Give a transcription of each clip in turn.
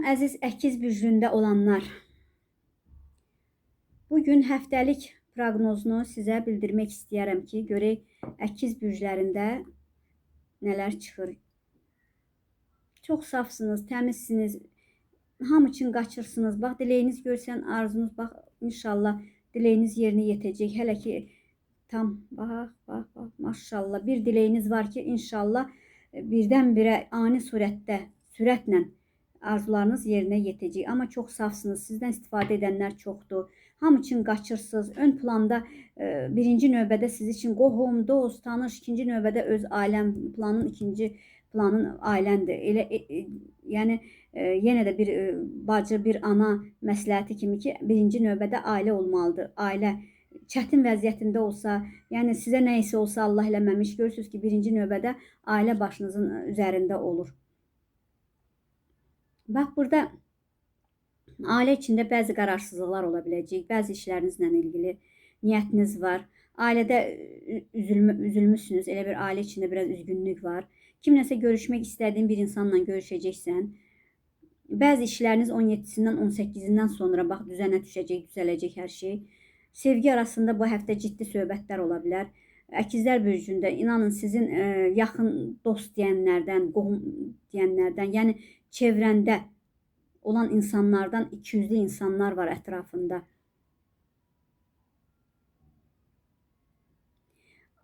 Salam əziz əkiz bürcündə olanlar. Bugün həftəlik proqnozunu sizə bildirmək istəyərəm ki, görək əkiz bürclərində nələr çıxır. Çox safsınız, təmizsiniz. Hamı üçün qaçırsınız. Bax diləyiniz görsən, arzunuz bax inşallah diləyiniz yerinə yetəcək. Hələ ki tam bax, bax, bax, maşallah bir diləyiniz var ki, inşallah birdən-birə ani surətdə, sürətlə arzularınız yerinə yetəcək. Amma çox safsınız. Sizdən istifadə edənlər çoxdur. Hamı üçün qaçırsınız. Ön planda e, birinci növbədə siz üçün qohum, dost, tanış, ikinci növbədə öz ailəm, planın ikinci planın ailəndir. Elə e, e, yəni e, yenə də bir e, bacı, bir ana məsləhəti kimi ki, birinci növbədə ailə olmalıdır. Ailə çətin vəziyyətində olsa, yəni sizə nə isə olsa Allah eləməmiş, görürsüz ki, birinci növbədə ailə başınızın üzərində olur. Bax burada ailə içində bəzi qararsızlıqlar ola biləcək, bəzi işlərinizlə ilgili niyyətiniz var. Ailədə üzülmü, üzülmüsünüz, elə bir ailə içində biraz üzgünlük var. Kimləsə görüşmək istədiyin bir insanla görüşəcəksən. Bəzi işləriniz 17-sindən 18-indən sonra bax düzənə düşəcək, düzələcək hər şey. Sevgi arasında bu həftə ciddi söhbətlər ola bilər. Əkizlər bürcündə inanın sizin e, yaxın dost deyənlərdən, qohum deyənlərdən, yəni çevrəndə olan insanlardan ikiyüzlü insanlar var ətrafında.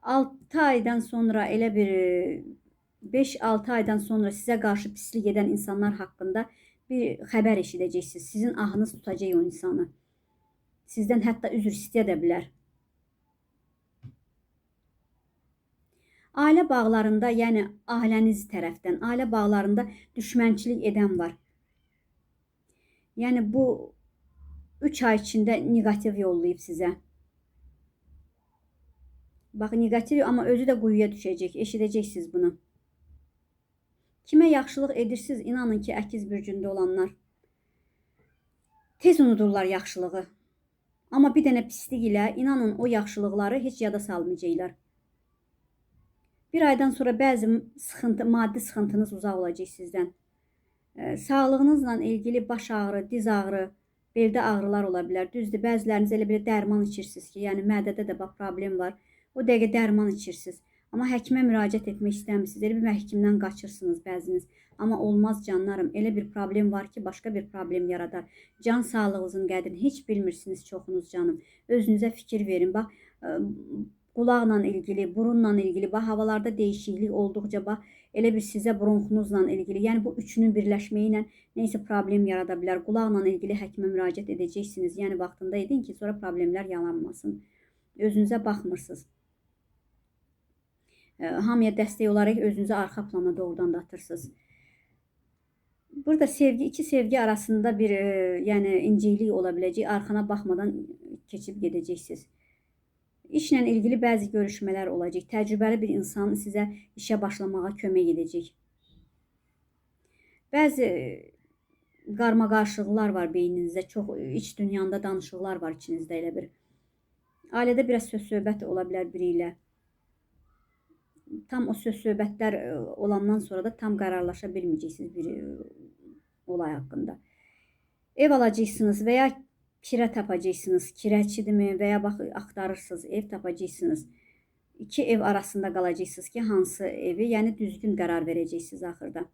6 aydan sonra elə bir 5-6 aydan sonra sizə qarşı pislik edən insanlar haqqında bir xəbər eşidəcəksiniz. Sizin ahınız tutacaq o insanı. Sizdən hətta üzr istəyə də bilər. Ailə bağlarında, yəni ailəniz tərəfdən, ailə bağlarında düşmənçilik edən var. Yəni bu 3 ay içində neqativ yollayıb sizə. Bax neqativ amma özü də quyuya düşəcək. Eşidəcəksiniz bunu. Kimə yaxşılıq edirsiniz, inanın ki, əkiz bürcündə olanlar tez unudurlar yaxşılığı. Amma bir dənə pislik ilə inanın o yaxşılıqları heç yada salmayacaqlar. Bir aydan sonra bəzi sıxıntı, maddi sıxıntınız uzaq olacaq sizdən. Ə, Sağlığınızla ilgili baş ağrı, diz ağrı, beldə ağrılar ola bilər. Düzdür, bəziləriniz elə bir dərman içirsiniz ki, yəni mədədə də bax problem var. O dəqiqə dərman içirsiniz. Amma həkimə müraciət etmək istəmirsiniz. Elə bir həkimdən qaçırsınız bəziniz. Amma olmaz canlarım. Elə bir problem var ki, başqa bir problem yaradar. Can sağlığınızın qədrini heç bilmirsiniz çoxunuz canım. Özünüzə fikir verin. Bax, ə, qulaqla ilgili, burunla ilgili, bax havalarda dəyişiklik olduqca bax elə bir sizə bronxunuzla ilgili, yəni bu üçünün birləşməyi ilə nəsə problem yarada bilər. Qulaqla ilgili həkimə müraciət edəcəksiniz. Yəni vaxtında edin ki, sonra problemlər yaranmasın. Özünüzə baxmırsınız. Hamıya dəstək olaraq özünüzü arxa plana doğrudan da atırsınız. Burada sevgi, iki sevgi arasında bir, yəni inciklik ola biləcək. Arxana baxmadan keçib gedəcəksiniz. İşlə ilgili bəzi görüşmələr olacaq. Təcrübəli bir insan sizə işə başlamağa kömək edəcək. Bəzi e, qarmaqarışıqlar var beyninizdə, çox e, iç dünyanda danışıqlar var içinizdə elə bir. Ailədə biraz söz-söhbət ola bilər biri. Tam o söz-söhbətlər e, olandan sonra da tam qərarlaşa bilməyəcəksiniz bir olay haqqında. Ev alacaqsınız və ya kirə tapacaqsınız. Kirəçidirmi və ya bax axtarırsınız, ev tapacaqsınız. İki ev arasında qalacaqsınız ki, hansı evi, yəni düzgün qərar verəcəksiniz axırda.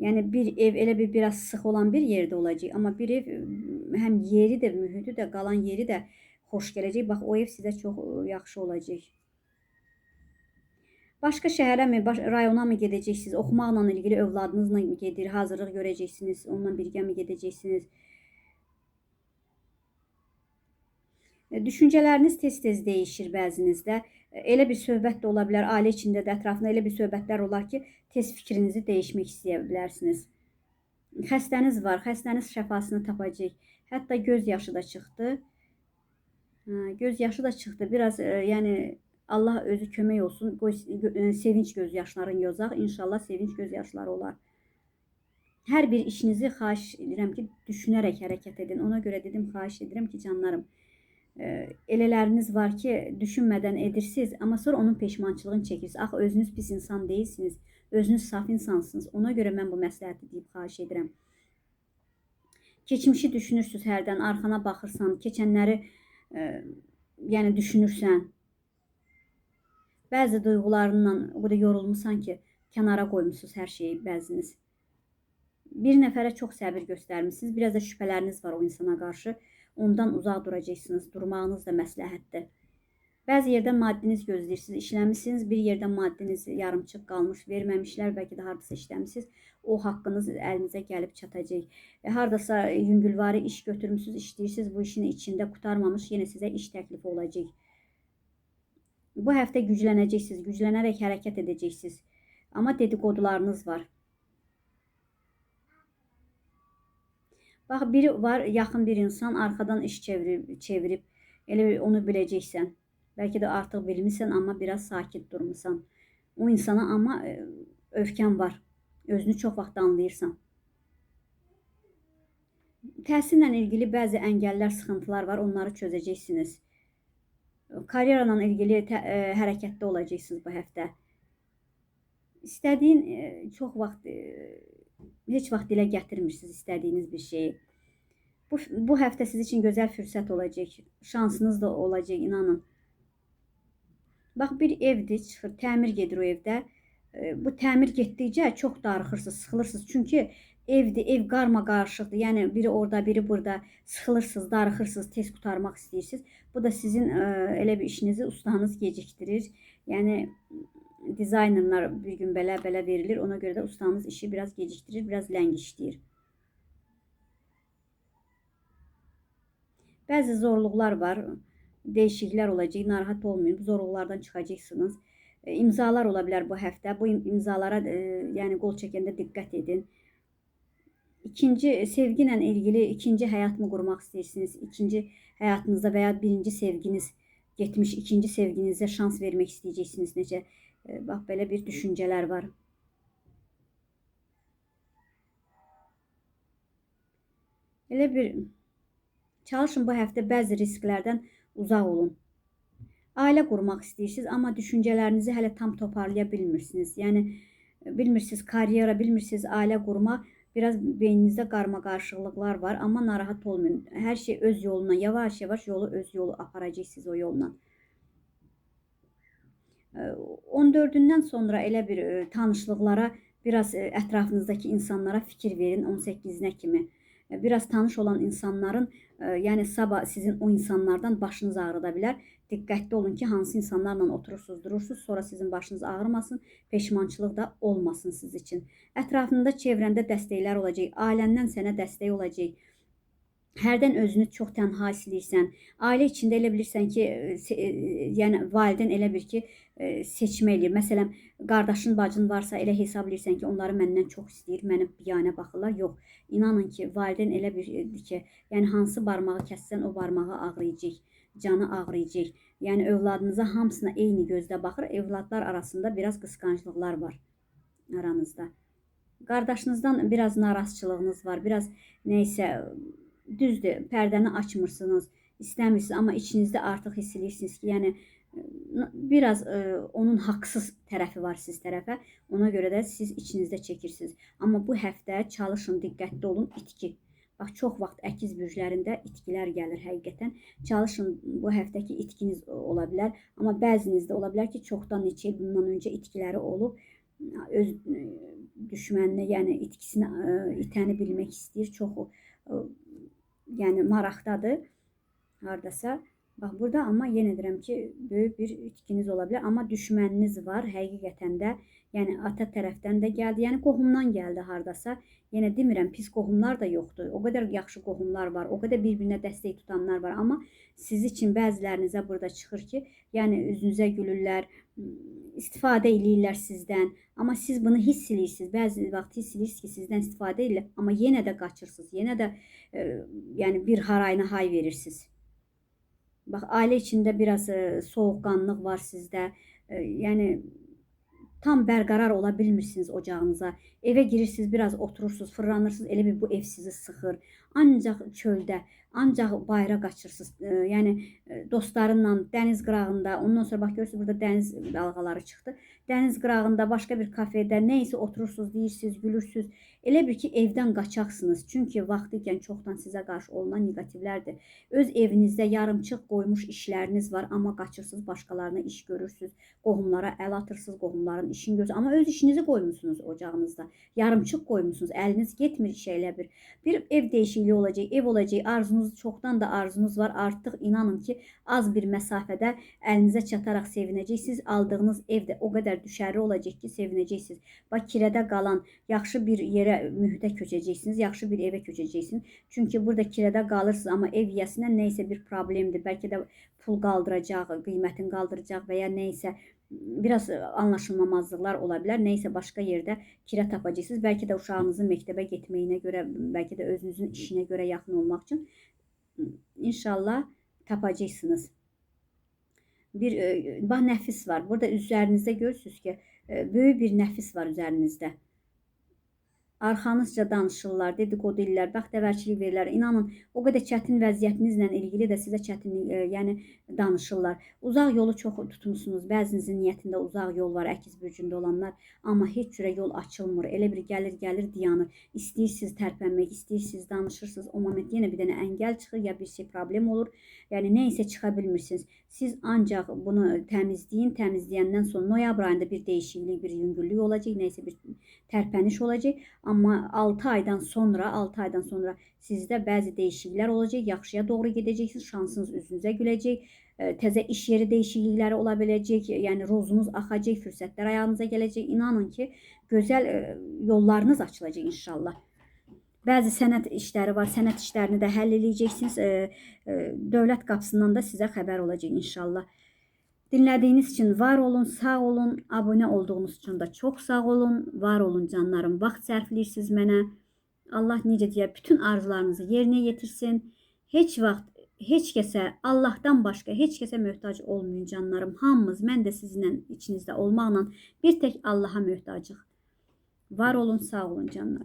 Yəni bir ev elə bir biraz sıx olan bir yerdə olacaq, amma bir ev həm yeri də, mühiti də, qalan yeri də xoş gələcək. Bax o ev sizə çox yaxşı olacaq. Başqa şəhərə mi, baş, rayona mı gedəcəksiniz? Oxumaqla ilgili övladınızla gedir? Hazırlıq görəcəksiniz? Onunla birgə mi gedəcəksiniz? Düşüncələriniz tez-tez dəyişir bəzinizdə. E, Elə bir söhbət də ola bilər, ailə içində də ətrafında elə bir söhbətlər olar ki, tez fikrinizi dəyişmək istəyə bilərsiniz. Xəstəniz var, xəstəniz şəfasını tapacaq. Hətta göz yaşı da çıxdı. Hə, göz yaşı da çıxdı. Biraz e, yəni Allah özü kömək olsun. Qoy e, sevinç göz yaşların yozaq. İnşallah sevinç göz yaşları olar. Hər bir işinizi xahiş edirəm ki, düşünərək hərəkət edin. Ona görə dedim, xahiş edirəm ki, canlarım, e, elələriniz var ki, düşünmədən edirsiniz, amma sonra onun peşmançılığını çəkirsiniz. Axı özünüz pis insan deyilsiniz. Özünüz saf insansınız. Ona görə mən bu məsləhəti deyib xahiş edirəm. Keçmişi düşünürsüz hərdən, arxana baxırsan, keçənləri e, yəni düşünürsən. Bəzi duyğularından o qədər yorulmusan ki, kənara qoymusunuz hər şeyi bəziniz. Bir nəfərə çox səbir göstərmisiniz. Biraz da şübhələriniz var o insana qarşı. Ondan uzaq duracaqsınız. Durmağınız da məsləhətdir. Bəzi yerdən maddiniz gözləyirsiniz, işləmisiniz, bir yerdən maddiniz yarımçıq qalmış, verməmişlər, bəlkə də hardasa işləmisiniz. O haqqınız əlinizə gəlib çatacaq. E, hardasa yüngülvari iş götürmüsünüz, işləyirsiniz, bu işin içində qutarmamış, yenə sizə iş təklifi olacaq. Bu həftə güclənəcəksiniz, güclənərək hərəkət edəcəksiniz. Amma dedikodularınız var. Bax, biri var, yaxın bir insan arxadan iş çevirib, çevirib. Elə onu biləcəksən. Bəlkə də artıq bilmirsən, amma biraz sakit durmusan. O insana amma e, öfkən var. Özünü çox vaxt anlayırsan. Təhsillə ilgili bəzi əngəllər, sıxıntılar var. Onları çözəcəksiniz. Karyera ilə ilgili tə, ə, hərəkətdə olacaqsınız bu həftə. İstədiyin ə, çox vaxt ə, heç vaxt dilə gətirmirsiniz istədiyiniz bir şeyi. Bu bu həftə siz üçün gözəl fürsət olacaq. Şansınız da olacaq, inanın. Bax bir evdir, çıxır, təmir gedir o evdə. E, bu təmir getdikcə çox darıxırsınız, sıxılırsınız. Çünki evdir, ev qarma qarışıqdır. Yəni biri orada, biri burada sıxılırsınız, darıxırsınız, tez qurtarmaq istəyirsiniz. Bu da sizin ə, elə bir işinizi ustanız gecikdirir. Yəni dizaynerlar bir gün belə-belə verilir. Ona görə də ustanız işi biraz gecikdirir, biraz ləng işləyir. Bəzi zorluqlar var değişiklikler olacak. Narahat olmayın. Bu zorluklardan çıkacaksınız. E, imzalar olabilir bu hafta. Bu imzalara e, yani gol çekende dikkat edin. İkinci e, sevgiyle ilgili ikinci hayat mı kurmak istersiniz? İkinci hayatınızda veya birinci sevginiz getmiş ikinci sevginize şans vermek isteyeceksiniz necə. E, bax belə bir düşünceler var. Elə bir çalışın bu hafta bəzi risklərdən uzaq olun. Ailə qurmaq istəyirsiniz, amma düşüncələrinizi hələ tam toparlaya bilmirsiniz. Yəni bilmirsiniz karyera, bilmirsiniz ailə qurmaq. Biraz beyninizdə qarma qarışıqlıqlar var, amma narahat olmayın. Hər şey öz yoluna, yavaş-yavaş yolu öz yolu aparacaq siz o yolla. 14-dən sonra elə bir tanışlıqlara, biraz ətrafınızdakı insanlara fikir verin 18-nə kimi biraz tanış olan insanların yəni sabah sizin o insanlardan başınız ağrıda bilər. Diqqətli olun ki, hansı insanlarla oturursunuz, durursunuz, sonra sizin başınız ağrımasın, peşmançılıq da olmasın siz üçün. Ətrafında, çevrəndə dəstəklər olacaq, ailəndən sənə dəstək olacaq. Hərdən özünü çox tənha hiss edirsən. Ailə içində elə bilirsən ki, yəni valideyn elə bir ki, seçmə eləyir. Məsələn, qardaşın, bacın varsa elə hesab edirsən ki, onları məndən çox istəyir, mənə biyanə baxırlar. Yox. İnanın ki, valideyn elə birdir ki, yəni hansı barmağı kəssən o barmağı ağrıyacaq, canı ağrıyacaq. Yəni övladınıza hamısına eyni gözlə baxır. Evladlar arasında biraz qısqanclıqlar var aranızda. Qardaşınızdan biraz narazçılığınız var. Biraz nəysə düzdür, pərdəni açmırsınız, istəmirsiniz, amma içinizdə artıq hiss edirsiniz ki, yəni biraz e, onun haqsız tərəfi var siz tərəfə. Ona görə də siz içinizdə çəkirsiniz. Amma bu həftə çalışın, diqqətli olun, itki. Bax çox vaxt əkiz bürclərində itkilər gəlir həqiqətən. Çalışın bu həftəki itkiniz ola bilər, amma bəzinizdə ola bilər ki, çoxdan neçə il bundan öncə itkiləri olub öz düşməninə, yəni itkisini itəni bilmək istəyir. Çox yəni maraqdadır hardasa. Bax burada amma yenə deyirəm ki, böyük bir itkiniz ola bilər, amma düşməniniz var həqiqətən də. Yəni ata tərəfdən də gəldi, yəni qohumdan gəldi hardasa. Yenə demirəm pis qohumlar da yoxdur. O qədər yaxşı qohumlar var, o qədər bir-birinə dəstək tutanlar var, amma siz üçün bəzilərinizə burada çıxır ki, yəni üzünüzə gülürlər, istifadə eləyirlər sizdən. Amma siz bunu hiss edirsiniz. Bəzi vaxt hiss edirsiniz ki, sizdən istifadə edirlər, amma yenə də qaçırsınız. Yenə də e, yəni bir harayına hay verirsiniz. Bax, ailə içində biraz e, soğuqqanlıq var sizdə. E, yəni tam bərqərar ola bilmirsiniz ocağınıza. Evə girirsiniz, biraz oturursunuz, fırlanırsınız. Elə bir bu ev sizi sıxır. Ancaq çöldə, ancaq bayıra qaçırsınız. E, yəni e, dostlarınla dəniz qırağında, ondan sonra bax görürsüz burada dəniz dalğaları çıxdı. Dəniz qırağında, başqa bir kafedə nə isə oturursunuz, deyirsiniz, gülürsüz. Elə bir ki, evdən qaçaqsınız. Çünki vaxtı ikən çoxdan sizə qarşı olunan neqativlərdir. Öz evinizdə yarımçıq qoymuş işləriniz var, amma qaçırsınız, başqalarına iş görürsüz, qohumlara əl atırsınız, qohumların işini görürsünüz. Amma öz işinizi qoymusunuz ocağınızda. Yarımçıq qoymusunuz, əliniz getmir işə elə bir. Bir ev değişikliği olacak, ev olacak. Arzunuz çoktan da arzunuz var. Artık inanın ki az bir mesafede elinize çatarak sevineceksiniz. Aldığınız evde o kadar düşərli olacak ki sevineceksiniz. Bak kirədə qalan yaxşı bir yerə mühitə köçəcəksiniz, yaxşı bir evə köçəcəksiniz. Çünki burada kirədə qalırsınız, amma ev yiyəsindən nəysə bir problemdir. Bəlkə də pul qaldıracaq, qiymətini qaldıracaq və ya nəysə biraz anlaşılmamazlıqlar ola bilər. Nəysə başqa yerdə kirə tapacaqsınız. Bəlkə də uşağınızın məktəbə getməyinə görə, bəlkə də özünüzün işinə görə yaxın olmaq üçün inşallah tapacaqsınız. Bir e, bax nəfis var. Burada üzərinizdə görürsüz ki, e, böyük bir nəfis var üzərinizdə. Arxanızca danışırlar, dedikodu edirlər, bəxtəvərçilik verirlər. İnanın, o qədər çətin vəziyyətinizlə ilgili də sizə çətinlik, e, yəni danışırlar. Uzaq yolu çox tutmusunuz. Bəzinizin niyyətində uzaq yol var, əkiz bürcündə olanlar, amma heç cürə yol açılmır. Elə bir gəlir, gəlir dayanır. İstəyirsiniz tərpənmək, istəyirsiniz danışırsınız. O moment yenə bir dənə əngəl çıxır, ya bir şey problem olur. Yəni nə isə çıxa bilmirsiniz. Siz ancaq bunu təmizləyin. Təmizləyəndən sonra noyabr ayında bir dəyişiklik, bir yüngüllük olacaq, nə isə bir tərpəniş olacaq. Amma 6 aydan sonra, 6 aydan sonra sizdə bəzi dəyişikliklər olacaq. Yaxşıya doğru gedəcəksiniz. Şansınız üzünüzə güləcək. E, Təzə iş yeri dəyişiklikləri ola biləcək. Yəni rozunuz axacaq, fürsətlər ayağınıza gələcək. İnanın ki, gözəl e, yollarınız açılacaq inşallah. Bəzi sənət işləri var. Sənət işlərini də həll eləyəcəksiniz. E, e, dövlət qapısından da sizə xəbər olacaq inşallah. Dinlediğiniz için var olun, sağ olun. Abone olduğunuz için de çok sağ olun. Var olun canlarım. Vaxt sərfləyirsiniz mənə. Allah necə deyər, bütün arzularınızı yerinə yetirsin. Heç vaxt heç kəsə Allahdan başqa heç kəsə möhtac olmayın canlarım. Hamımız, mən də sizinlə içinizdə olmaqla bir tək Allaha möhtacıq. Var olun, sağ olun canlar.